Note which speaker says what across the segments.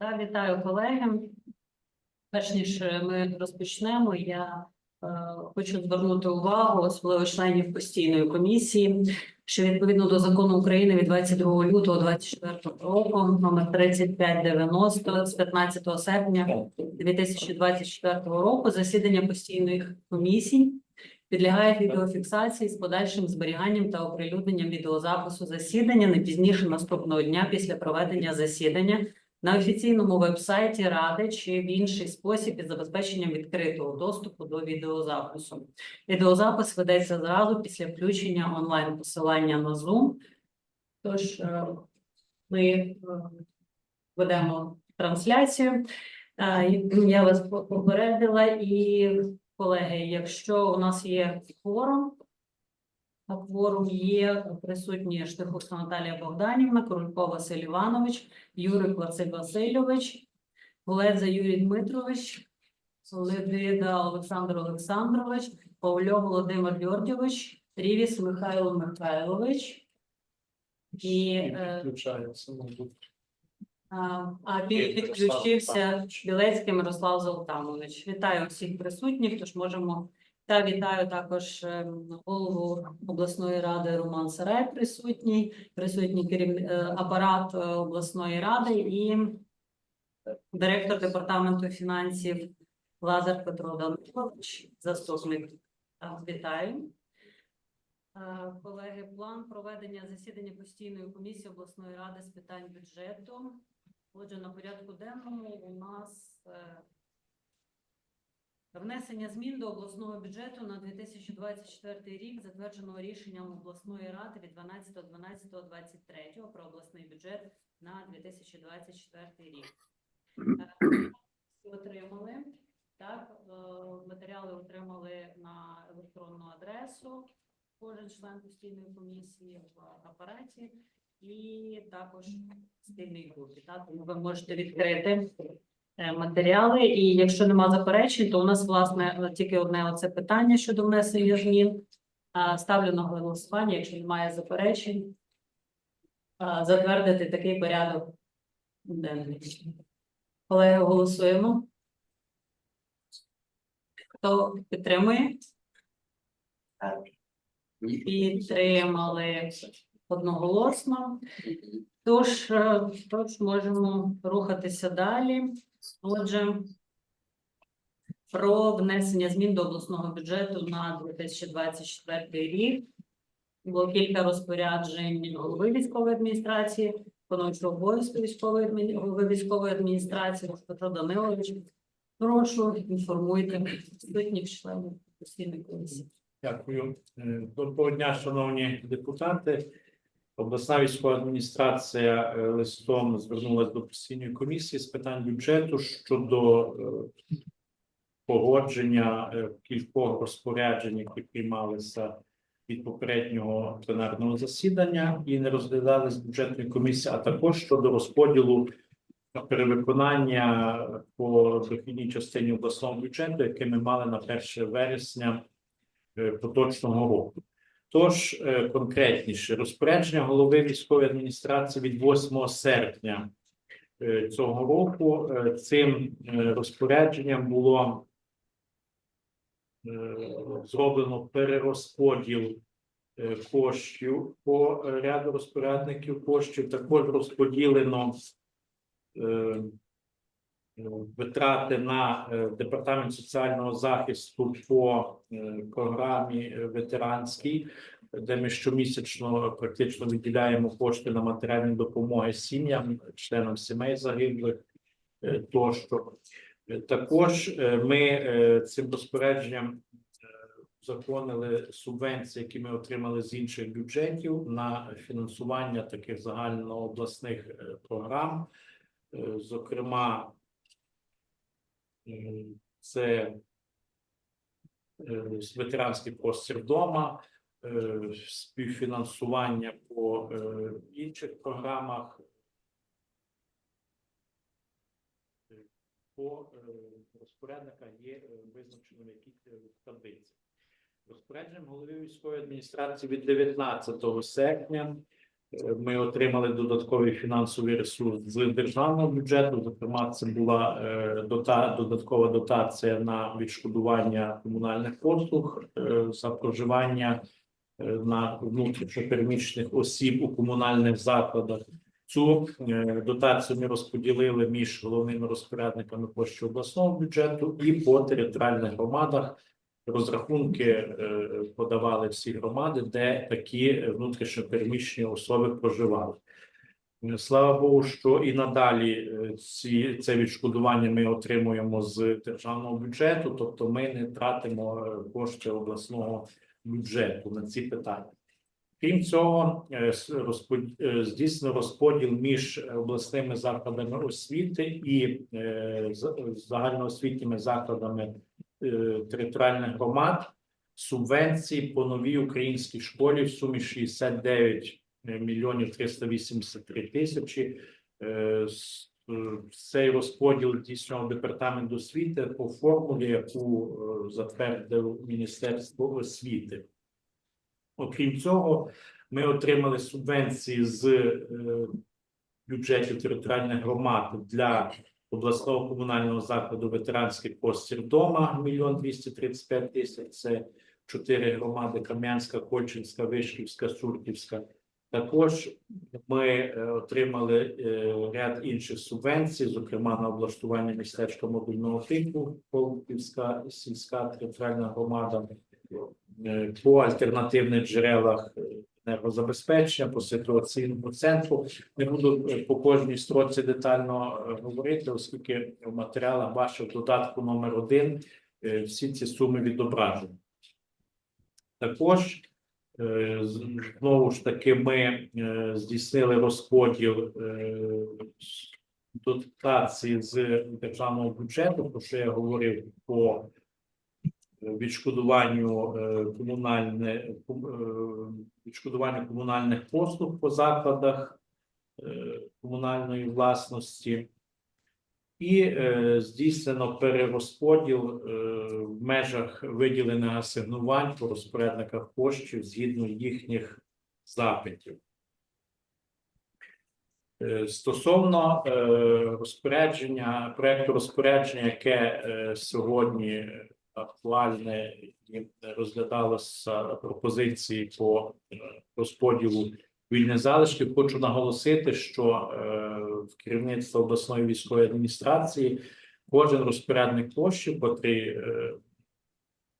Speaker 1: Та вітаю колеги. Перш ніж ми розпочнемо, я е, хочу звернути увагу, особливо членів постійної комісії, що відповідно до закону України від 22 лютого 2024 року, номер 3590 з 15 серпня 2024 року, засідання постійних комісій підлягають відеофіксації з подальшим зберіганням та оприлюдненням відеозапису засідання не пізніше наступного дня після проведення засідання на офіційному вебсайті Ради чи в інший спосіб із забезпеченням відкритого доступу до відеозапису. Відеозапис ведеться зразу після включення онлайн посилання на Zoom. Тож е, ми е, ведемо трансляцію. Е, Я вас попередила і колеги, якщо у нас є форум, кворум є присутні Штирховська Наталія Богданівна, Королько Василь Іванович, Юрик Василь Васильович, Гуледза Юрій Дмитрович, Ледида Олександр Олександрович, Павльо Володимир Георгійович, Трівіс Михайло Михайлович. І е, а, а під- підключився Білецький Мирослав Золтанович. Вітаю всіх присутніх. Тож можемо та вітаю також ем, голову обласної ради Роман Сарай присутній, присутній керівник апарат е, обласної ради і директор департаменту фінансів Лазар Петро Данилович, заступник. Вітаю. Е, Колеги, план проведення засідання постійної комісії обласної ради з питань бюджету. Отже, на порядку денному у нас е, внесення змін до обласного бюджету на 2024 рік, затвердженого рішенням обласної ради від 12.12.23 про обласний бюджет на 2024 рік. Е, Отримали так, е, матеріали отримали на електронну адресу. Кожен член постійної комісії в апараті і також в спільній групі. Так, ви можете відкрити матеріали. І якщо нема заперечень, то у нас власне тільки одне оце питання щодо внесення змін. Ставлю на голосування, якщо немає заперечень, затвердити такий порядок денний. Колеги, голосуємо. Хто підтримує? Підтримали одноголосно. Тож, е, тож можемо рухатися далі. Отже, про внесення змін до обласного бюджету на 2024 рік. Було кілька розпоряджень голови військової адміністрації, виконуючого обов'язку військової голови військової адміністрації Петро Данилович. Прошу інформуйте присутніх членів постійної комісії.
Speaker 2: Дякую. Е, Доброго дня, шановні депутати. Обласна військова адміністрація е, листом звернулася до постійної комісії з питань бюджету щодо е, погодження е, кількох розпоряджень, які приймалися від попереднього пленарного засідання і не розглядали бюджетної комісії, а також щодо розподілу перевиконання по дохідній частині обласного бюджету, яке ми мали на 1 вересня поточного року. Тож е, конкретніше розпорядження голови військової адміністрації від 8 серпня е, цього року е, цим розпорядженням було зроблено перерозподіл коштів по ряду розпорядників коштів. Також розподілено витрати на е, департамент соціального захисту по е, програмі е, ветеранській, де ми щомісячно практично виділяємо кошти на матеріальні допомоги сім'ям, членам сімей загиблих тощо. Також ми цим розпорядженням законили субвенції, які ми отримали з інших бюджетів на фінансування таких загальнообласних програм. Зокрема, це е, ветеранський простір вдома, е, співфінансування по е, інших програмах. По розпорядниках є визначено в яких е, таблиці. Розпорядженням голови військової адміністрації від 19 серпня Ми отримали додатковий фінансовий ресурс з державного бюджету. Зокрема, це була е, дота, додаткова дотація на відшкодування комунальних послуг е, за проживання е, на внутрішньопереміщених осіб у комунальних закладах. Цю дотацію ми розподілили між головними розпорядниками коштів обласного бюджету і по територіальних громадах. Розрахунки е, подавали всі громади, де такі внутрішньопереміщені особи проживали. Е, Слава Богу, що і надалі е, ці це відшкодування ми отримуємо з державного бюджету, тобто ми не тратимо кошти обласного бюджету на ці питання. Крім цього, здійснено розподіл між обласними закладами освіти і загальноосвітніми закладами територіальних громад субвенцій по новій українській школі в сумі 69 мільйонів 383 тисячі. Е, е, Цей розподіл здійснював департамент освіти по формулі, яку е, затвердив Міністерство освіти. Окрім цього, ми отримали субвенції з е, бюджетів територіальних громад для обласного комунального закладу ветеранський простір дома мільйон двісті тридцять п'ять тисяч. Це чотири громади: Кам'янська, Кольчинська, Вишківська, Сурківська. Також ми е, отримали е, ряд інших субвенцій, зокрема на облаштування містечка мобільного типу, Полківська сільська територіальна громада, е, по альтернативних джерелах енергозабезпечення, по ситуаційному центру. Не буду по кожній строці детально е, говорити, оскільки в матеріалах бачив додатку номер один е, всі ці суми відображені. Також е, знову ж таки ми здійснили розподіл дотації з державного бюджету, про що я говорив по відшкодуванню е, комунальне ком- е, комунальних послуг по закладах е, комунальної власності. І здійснено перерозподіл в межах виділених асигнувань по розпорядниках коштів згідно їхніх запитів. Стосовно розпорядження, проекту розпорядження, яке сьогодні актуальне і розглядалося пропозиції по е, розподілу вільних залишків, хочу наголосити, що е, в керівництво обласної військової адміністрації кожен розпорядник коштів, котрий е,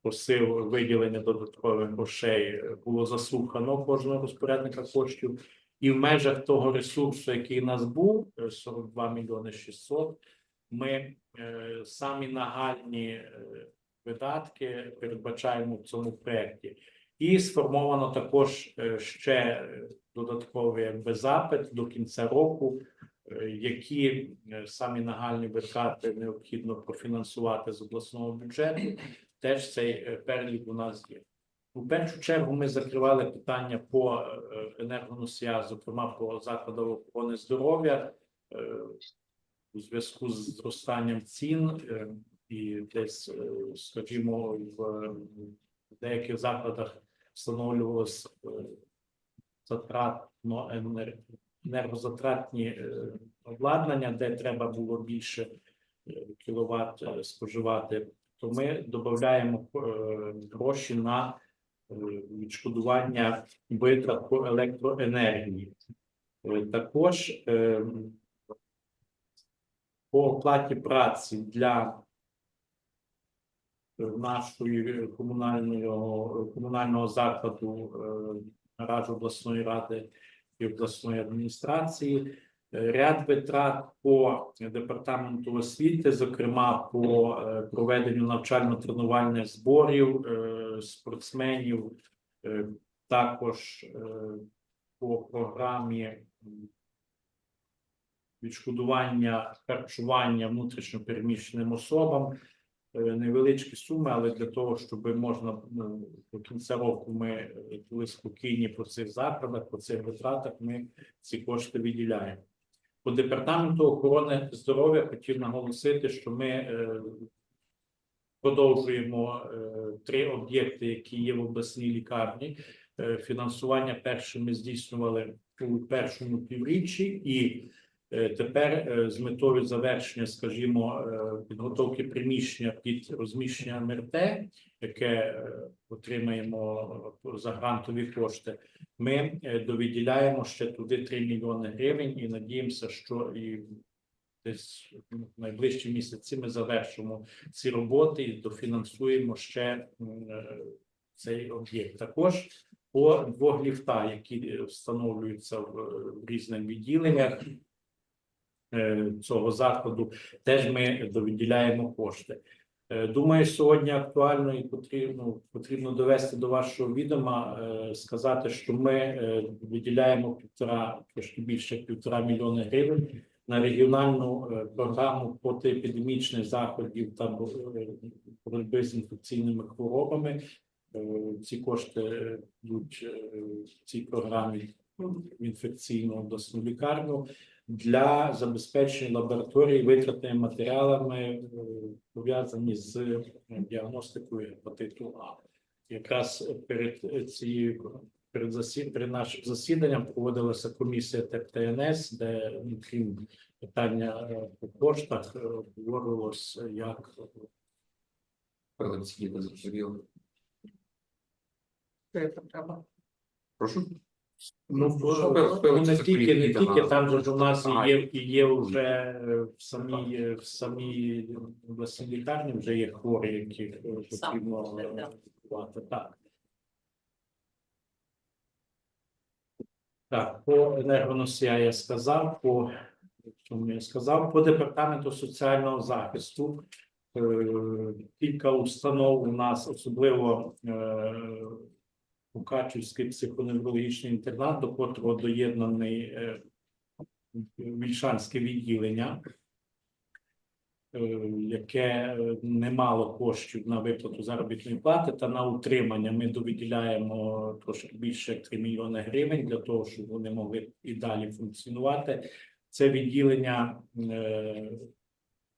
Speaker 2: просив виділення додаткових грошей, було заслухано кожного розпорядника коштів. І в межах того ресурсу, який у нас був, е, 42 мільйони 600, ми е, самі нагальні видатки передбачаємо в цьому проєкті. І сформовано також е, ще додатковий якби запит до кінця року, е, які е, самі нагальні витрати необхідно профінансувати з обласного бюджету. Теж цей перелік у нас є. У першу чергу ми закривали питання по е, енергоносіях, зокрема по закладах охорони здоров'я у зв'язку з зростанням цін і десь, е, скажімо, в деяких закладах встановлювалось е, затратно енергозатратні е, обладнання, де треба було більше кіловат споживати, то ми додаємо гроші на відшкодування витрат по електроенергії. Також е, по оплаті праці для нашої комунального комунального закладу е, обласної ради і обласної адміністрації. Е, Ряд витрат по департаменту освіти, зокрема по е, проведенню навчально-тренувальних зборів спортсменів, також по програмі відшкодування харчування внутрішньопереміщеним особам. Е, Невеличкі суми, але для того, щоб можна ну, до кінця року ми е, були спокійні по цих закладах, по цих витратах, ми ці кошти виділяємо. По департаменту охорони здоров'я хотів наголосити, що ми е, продовжуємо е, три об'єкти, які є в обласній лікарні. Е, Фінансування перше ми здійснювали у першому півріччі, і е, тепер е, з метою завершення, скажімо, е, підготовки приміщення під розміщення МРТ, яке е, отримаємо за грантові кошти, ми е, довіділяємо ще туди 3 мільйони гривень і надіємося, що і десь в найближчі місяці ми завершимо ці роботи і дофінансуємо ще е, цей об'єкт. Також по двох ліфта, які е, встановлюються в, е, різних відділеннях е, цього закладу, теж ми довіділяємо кошти. Е, Думаю, сьогодні актуально і потрібно потрібно довести до вашого відома, е, сказати, що ми е, виділяємо півтора трошки більше півтора мільйони гривень на регіональну е, програму протиепідемічних заходів та е, боротьби з інфекційними хворобами. Е, Ці кошти е, йдуть е, в цій програмі в інфекційну обласну лікарню для забезпечення лабораторії витратними матеріалами, е, пов'язані з е, діагностикою гепатиту А. Якраз перед цією перед засід, перед нашим засіданням проводилася комісія ТЕП-ТНС, де крім питання е, по коштах обговорювалося, як.
Speaker 1: Що є?
Speaker 3: Прошу.
Speaker 2: Ну,
Speaker 3: Що
Speaker 2: ну, не тільки, не тільки
Speaker 3: на-
Speaker 2: там же ж у нас і є, і є вже е, в самій е, в самій обласній лікарні вже є хворі, яких е,
Speaker 1: Сам
Speaker 2: потрібно
Speaker 1: да.
Speaker 2: лікувати. Так. Так, по енергоносія я сказав, по чому я сказав, по департаменту соціального захисту. е, Кілька установ у нас, особливо е, Мукачівський психоневрологічний інтернат, до котрого доєднаний е, Вільшанське відділення, е, яке е, не мало коштів на виплату заробітної плати та на утримання. Ми довиділяємо трошки більше як 3 мільйони гривень для того, щоб вони могли і далі функціонувати. Це відділення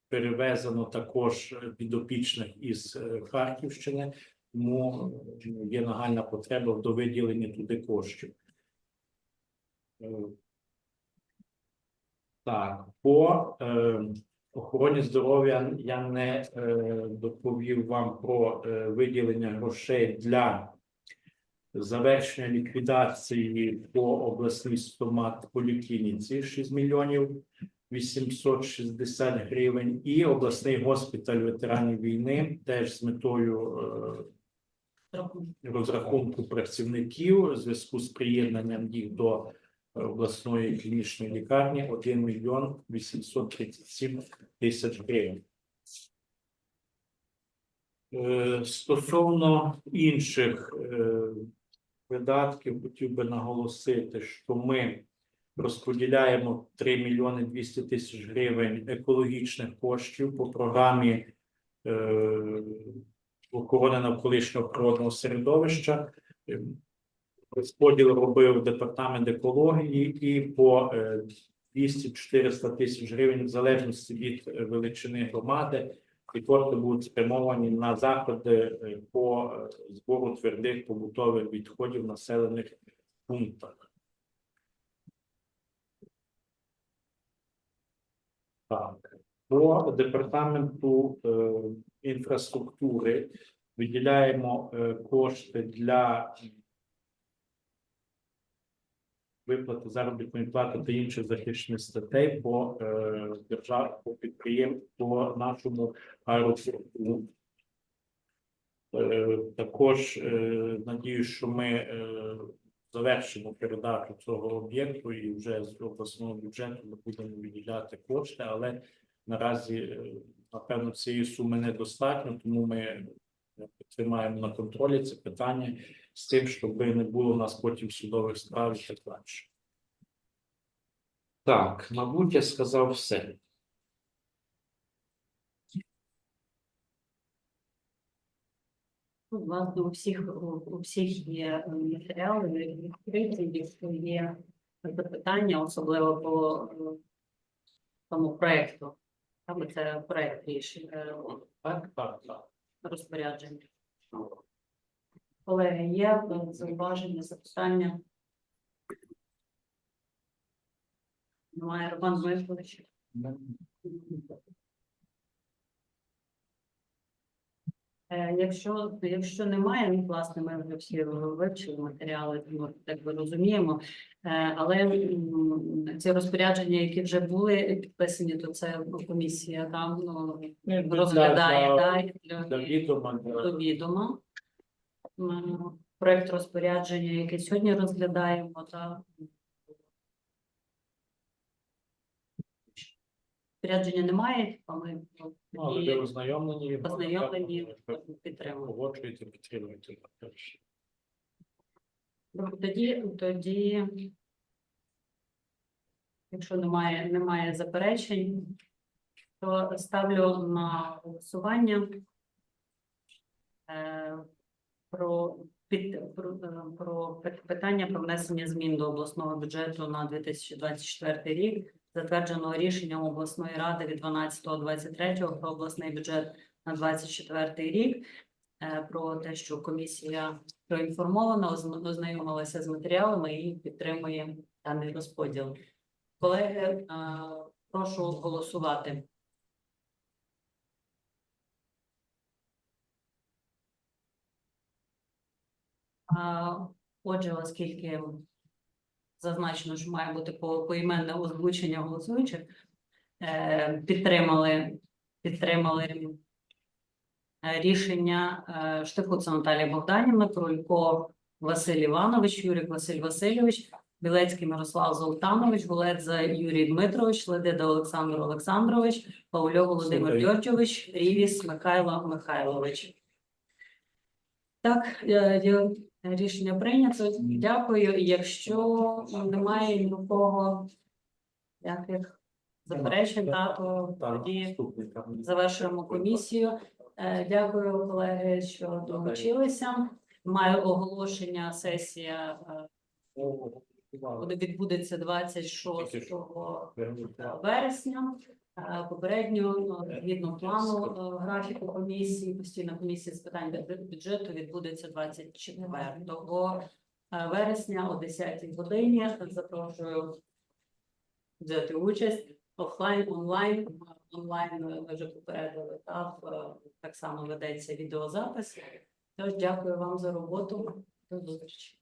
Speaker 2: перевезено також підопічних із Харківщини тому е, є нагальна потреба в довиділенні туди коштів. Е, Так, по е, охороні здоров'я я не е, доповів вам про е, виділення грошей для завершення ліквідації по обласній стомат поліклініці 6 мільйонів 860 гривень і обласний госпіталь ветеранів війни теж з метою е, розрахунку працівників у зв'язку з приєднанням їх до обласної клінічної лікарні 1 мільйон 837 тисяч гривень. Е, Стосовно інших е, видатків, хотів би наголосити, що ми розподіляємо 3 мільйони 200 тисяч гривень екологічних коштів по програмі е, охорони навколишнього природного середовища. Е, Розподіл робив департамент екології і по е, 200-400 тисяч гривень в залежності від е, величини громади. І кошти будуть спрямовані на заходи е, по е, збору твердих побутових відходів в населених пунктах. Так, по департаменту е, інфраструктури виділяємо е, кошти для виплати заробітної плати та інших захищених статей по е, держав, підприємству, по нашому аеропорту. Е, також е, надію, що ми е, завершимо передачу цього об'єкту і вже з обласного бюджету ми будемо виділяти кошти, але наразі е, напевно цієї суми недостатньо, тому ми е, тримаємо на контролі це питання з тим, щоб не було у нас потім судових справ і так далі. Так, мабуть, я сказав все.
Speaker 1: Власне, у всіх у у всіх є е, матеріали відкриті, якщо є запитання, особливо по тому проекту. Саме це проект рішення е,
Speaker 2: Так, так, так.
Speaker 1: розпорядження. Колеги, є е, зауваження, запитання? Немає Роман Дмитрович. Е, Якщо, якщо немає, ну, власне, ми вже всі вивчили матеріали, тому так би розуміємо. Е, Але м, ці розпорядження, які вже були підписані, то це комісія там ну,
Speaker 2: Ну,
Speaker 1: розглядає да, і для-
Speaker 2: Для відома, для-
Speaker 1: до відома. М, Проект розпорядження, який сьогодні розглядаємо, та розпорядження немає, а ми ну,
Speaker 2: ну, але ви
Speaker 1: тоді
Speaker 2: ознайомлені.
Speaker 1: ознайомлені
Speaker 2: Ви
Speaker 1: підтримуємо.
Speaker 2: Погоджуєте, підтримуєте.
Speaker 1: Добре, Тоді, тоді, якщо немає, немає заперечень, то ставлю на голосування е, про, під, про, е, про пи- питання про внесення змін до обласного бюджету на 2024 рік, затвердженого рішенням обласної ради від 12.23 про обласний бюджет на 2024 рік е, про те, що комісія проінформована, ознайомилася з матеріалами і підтримує даний розподіл. Колеги, е, прошу голосувати. Отже, оскільки зазначено, що має бути по- поіменне озвучення голосуючих, е, підтримали, підтримали е, рішення е, Штифуца Наталії Богданівни, Крулько Василь Іванович, Юрик Василь Васильович, Білецький Мирослав Золтанович, Гуледза Юрій Дмитрович, Ледида Олександр Олександрович, Павльов Володимир
Speaker 2: Слухаю.
Speaker 1: Рівіс Михайло Михайлович. Так, е, є рішення прийнято. Дякую. Якщо немає нікого ніяких заперечень, та, то тоді завершуємо комісію. Е, Дякую, колеги, що долучилися. Маю оголошення. Сесія е, буде відбудеться 26 вересня. Е, Попередньо е, згідно плану е, графіку комісії, постійна комісія з питань бюджету відбудеться 24 е, вересня о 10 годині. Запрошую взяти участь офлайн, онлайн. Онлайн ми вже попередили, так, е, так само ведеться відеозапис. Тож дякую вам за роботу. До зустрічі.